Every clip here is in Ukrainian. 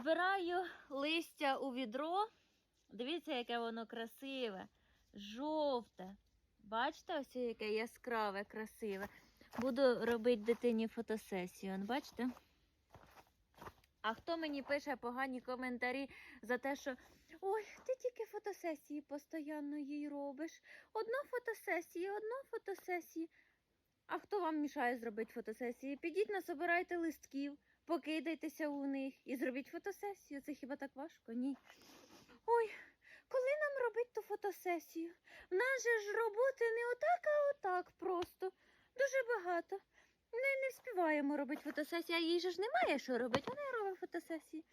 Збираю листя у відро. Дивіться, яке воно красиве, жовте. Бачите, ось яке яскраве, красиве. Буду робити дитині фотосесію. Бачите? А хто мені пише погані коментарі за те, що ой, ти тільки фотосесії постійно їй робиш. Одну фотосесію, одну фотосесію. А хто вам мішає зробити фотосесії? Підіть насобирайте листків, покидайтеся у них і зробіть фотосесію. Це хіба так важко? Ні. Ой, коли нам робити ту фотосесію? В нас же ж роботи не отак, а отак просто. Дуже багато. Не, не вспіваємо робити фотосесію, а їй же ж немає що робити, вона робить фотосесії.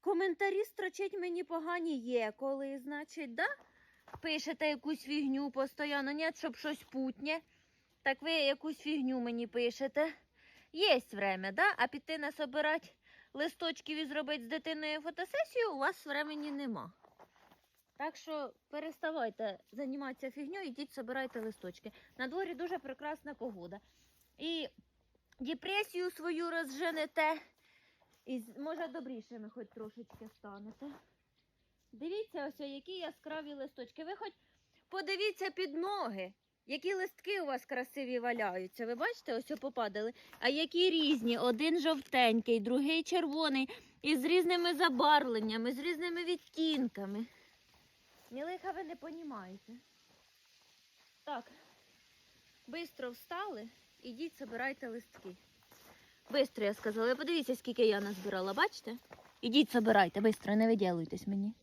Коментарі строчить мені погані є, коли, значить, да? Пишете якусь фігню постійно, ні, щоб щось путнє. Так ви якусь фігню мені пишете. Є время, да? а піти насобирати листочків і зробити з дитиною фотосесію у вас времени нема. Так що переставайте займатися фігньою, ідіть собирайте листочки. На дворі дуже прекрасна погода. І депресію свою розженете, і може добрішими хоч трошечки станете. Дивіться, ось які яскраві листочки. Ви хоч подивіться під ноги. Які листки у вас красиві валяються. Ви бачите, ось попадали. А які різні. Один жовтенький, другий червоний, і з різними забарвленнями, з різними відтінками. Ні лиха ви не понімаєте. Так, бистро встали, ідіть, собирайте листки. Бистро, я сказала. Подивіться, скільки я назбирала, бачите? Ідіть, собирайте, бистро, не виділуйтесь мені.